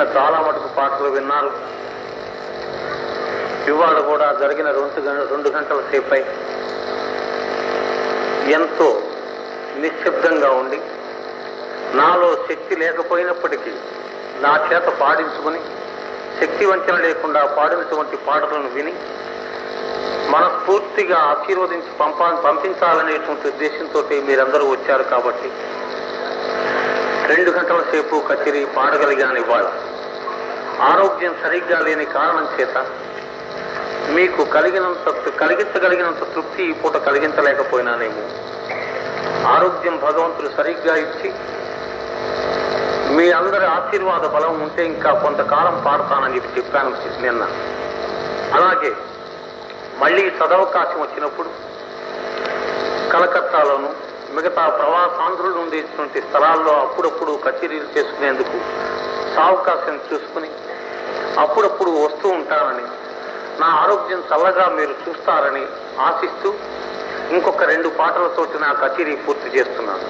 చాలా మటుకు పాటలు విన్నారు. ఇవాళ కూడా జరిగిన రెండు రెండు గంటల సేపై ఎంతో నిశ్శబ్దంగా ఉండి నాలో శక్తి లేకపోయినప్పటికీ నా చేత పాడించుకుని శక్తి వంచన లేకుండా పాడినటువంటి పాటలను విని మనస్ఫూర్తిగా ఆశీర్వదించి పంపా పంపించాలనేటువంటి ఉద్దేశంతో మీరందరూ వచ్చారు కాబట్టి రెండు గంటల సేపు కచేరీ పాడగలిగాను ఇవాళ ఆరోగ్యం సరిగ్గా లేని కారణం చేత మీకు కలిగినంత కలిగించగలిగినంత తృప్తి ఈ పూట కలిగించలేకపోయినానేమో. ఆరోగ్యం భగవంతుడు సరిగ్గా ఇచ్చి మీ అందరి ఆశీర్వాద బలం ఉంటే ఇంకా కొంతకాలం పాడతానని చెప్పి చెప్పాను నిన్న. అలాగే మళ్ళీ సదవకాశం వచ్చినప్పుడు కలకత్తాలోను మిగతా ప్రవాసాంధ్రులు ఉండేటువంటి స్థలాల్లో అప్పుడప్పుడు కచేరీలు చేసుకునేందుకు సావకాశం చూసుకుని అప్పుడప్పుడు వస్తూ ఉంటానని నా ఆరోగ్యం చల్లగా మీరు చూస్తారని ఆశిస్తూ ఇంకొక రెండు పాటలతోటి నా కచేరీ పూర్తి చేస్తున్నాను.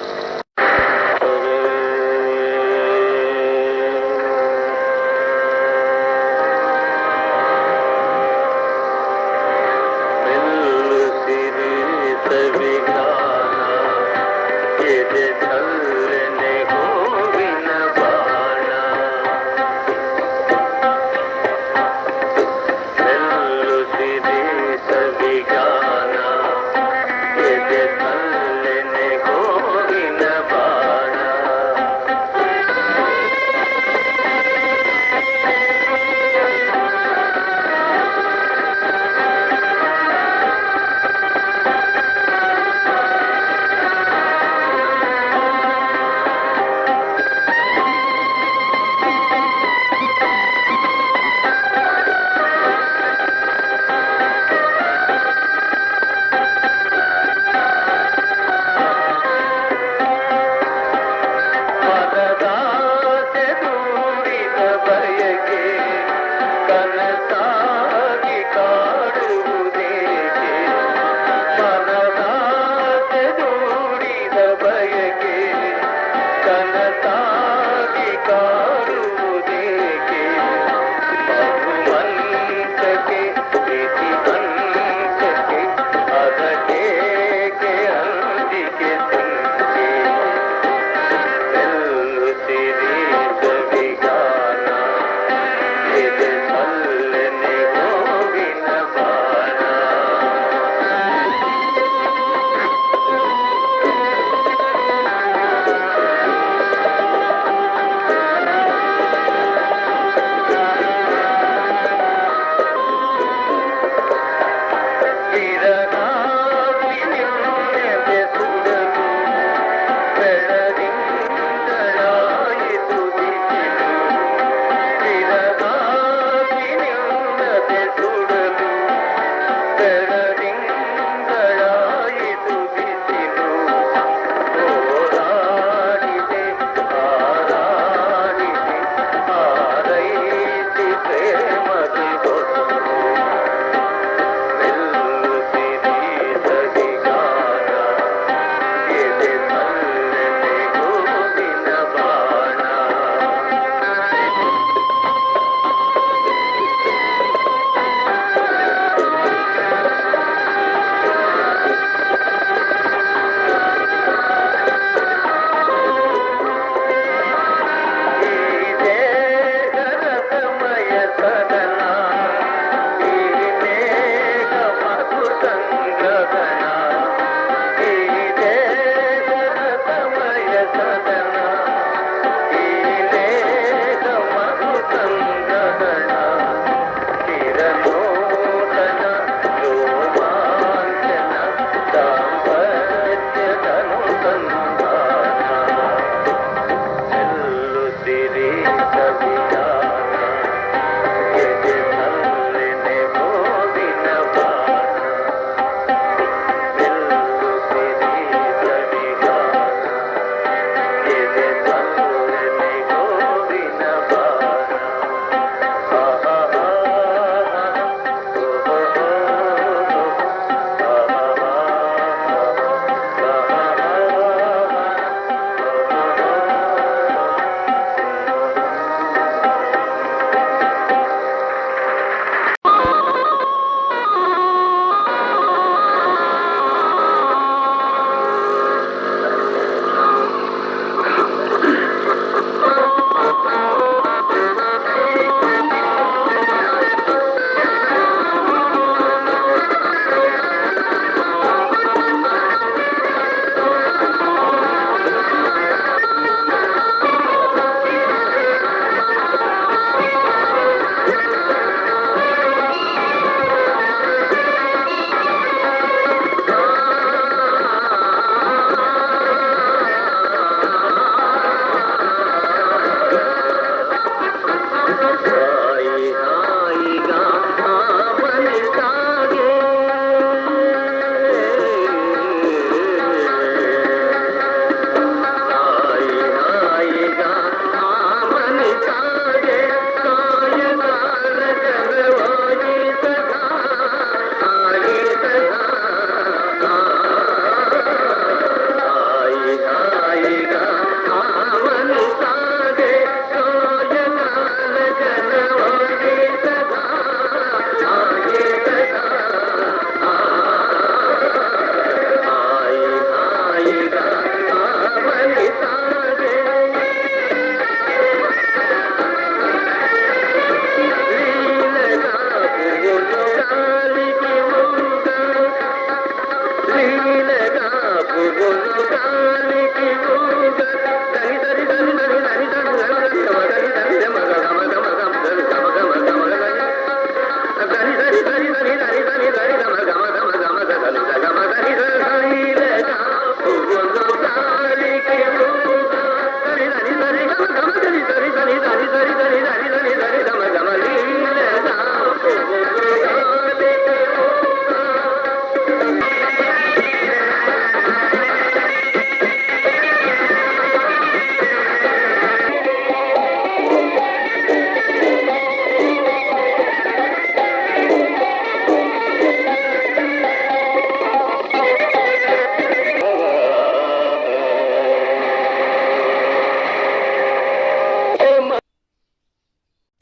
నీలగా పువ్వులు గాలికి